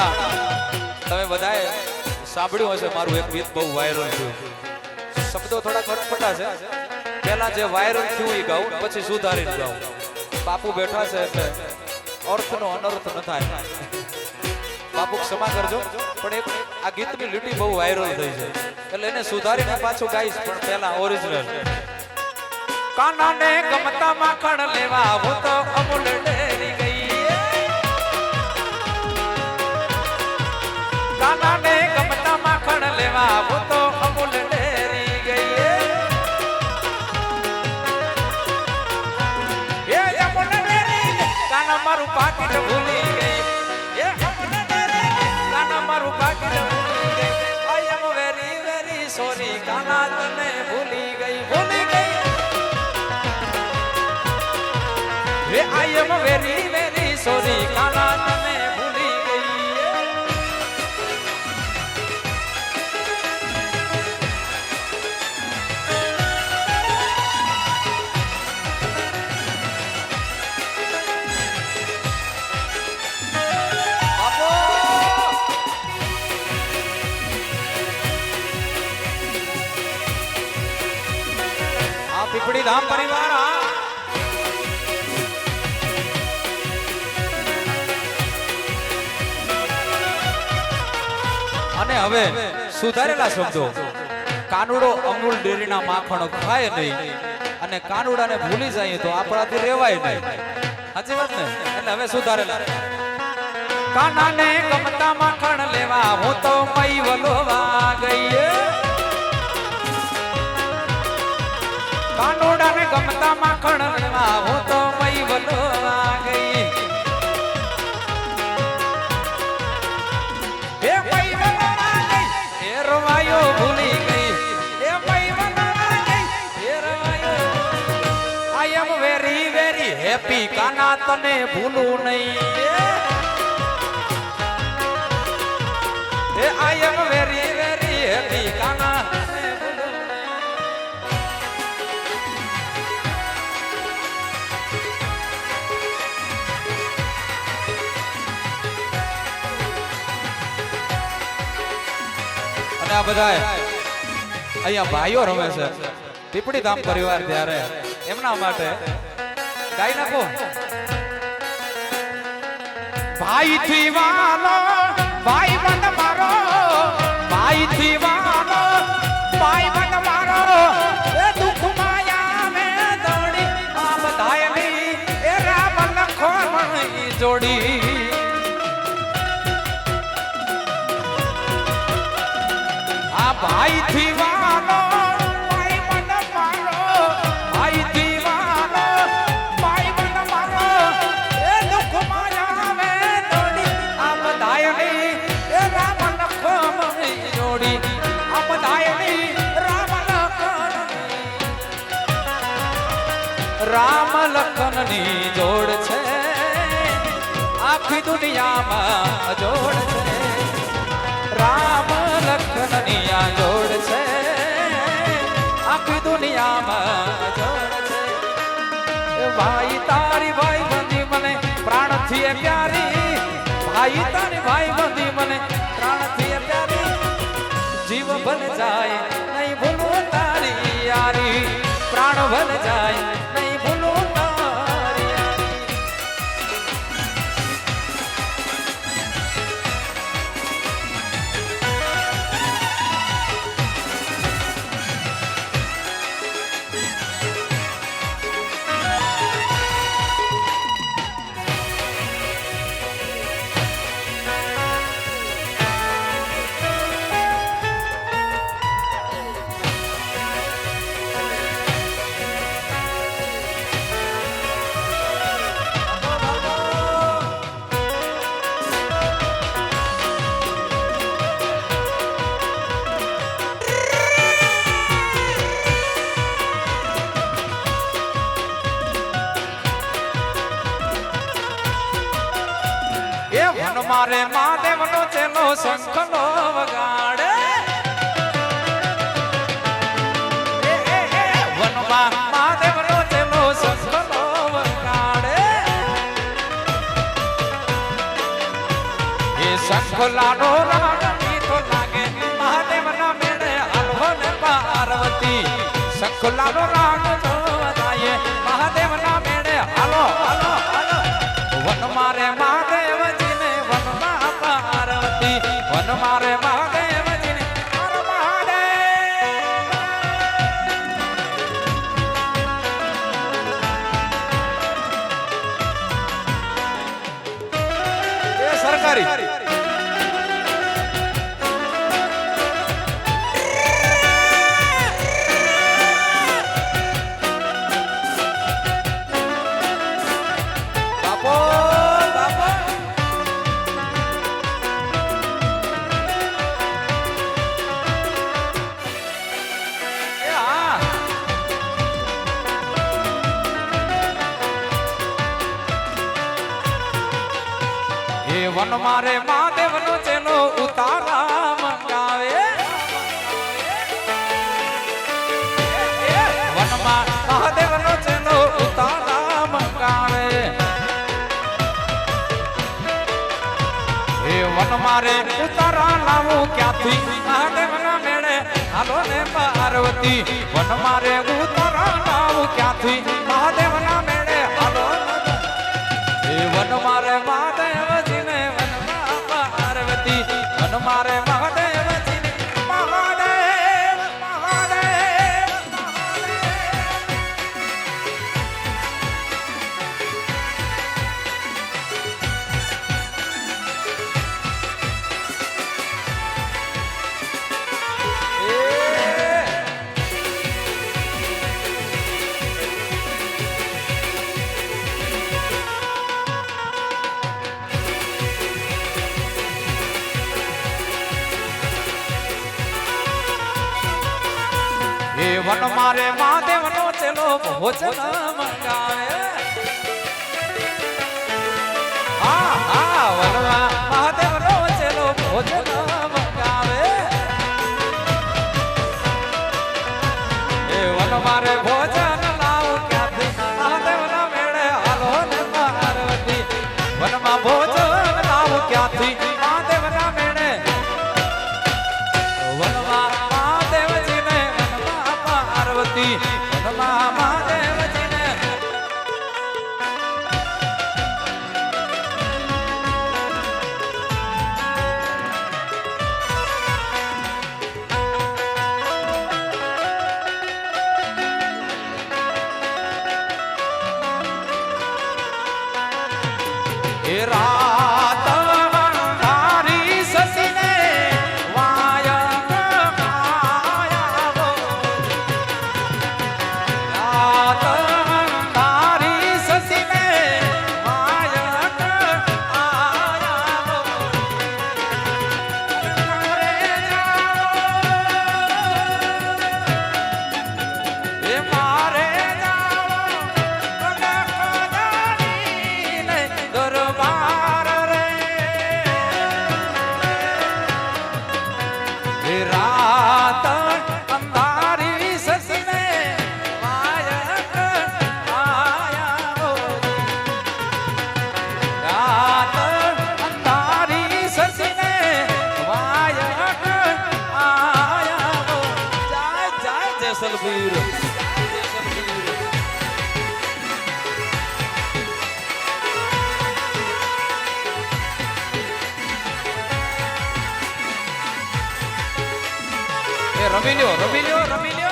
હમણાં તમે બધાએ સાંભળ્યું હશે, મારું એક ગીત બહુ વાયરલ થયું. શબ્દો થોડા ખટપટા છે. પહેલા જે વાયરલ થયું એ ગાઉં, પછી સુધારીને ગાઉં. બાપુ બેઠા છે એટલે અર્થનો અનર્થ ન થાય. બાપુ ક્ષમા કરજો, પણ એક આ ગીતની લીટી બહુ વાયરલ થઈ છે. એટલે એને સુધારીને પાછું ગાઈશ, પણ પહેલા ઓરિજિનલ કાનાને ગમતા માખણ લેવા હું તો અમૂલ કાનાને ગમતા માખણ લેવા હું પીપળી પરિવાર અને હવે સુધારેલા શબ્દો. કાનુડો અમૂલ ડેરીના માખણો ખાય નહીં અને કાનુડાને ભૂલી જાય તો આપણાથી રેવાય નહીં. સાચી વાત ને? એટલે હવે સુધારેલા. કાનાને ગમતા માખણ લેવા, હું તો મઈ વલોવા ગઈ કાનુડાને ગમતા માખણ હું તો મય વલોવા ભૂલી ગઈ. એમ વેરી વેરી હેપી કાના તને ભૂલું નહીં. એ આઈ એમ વેરી આ બધા અહીંયા ભાઈઓ રમે છે. પીપળી ધામ પરિવાર ત્યારે. એમના માટે. ગાઈ નાખો. ભાઈ થી વાલો, ભાઈ બન મારો. ભાઈ થી વાલો, ભાઈ બન મારો. એ દુખ માયા મે દોડી, આ બધાયની. એ રામ લખોણ જોડી. બધાયની એ રામ લખન જોડી છે આખી દુનિયામાં જોડ થી પ્યારી. ભાઈ તારી ભાઈ બંધી મને પ્રાણથી પ્યારી. જીવ બન જાય એ વન મારે મહાદેવ નો ચેલો શંખલો વગાડે. વનમાં મહાદેવ નો ચેલો શંખલો વગાડે. એ શંખલાનો રાગ મીઠો લાગે મહાદેવના મેળે હાલો ને પાર્વતી. મહાદેવના મેળે હાલો હાલો હાલો વન મારે મહાદેવજીને વન વન મારે મહાદેવ નો ચેલો ઉતારા મંગાવે. વનમાં મહાદેવ નો ચેલો ઉતારા મંગાવે. એ વન મારે ઉતારા લાવું ક્યાંથી? મહાદેવ ના મેળે હાલો ને પાર્વતી. વન મારે ઉતારા લાવું ક્યાંથી? મહાદેવ ના વન મારે મહાદેવ નો ચેલો ભોજન મંગાવે હા હા વનમાં મહાદેવ નો ચેલો ભોજન મંગાવે એ વન મારે ભોજન હે રાત જેસલવીર એ રમી લ્યો રમી લ્યો રમી લ્યો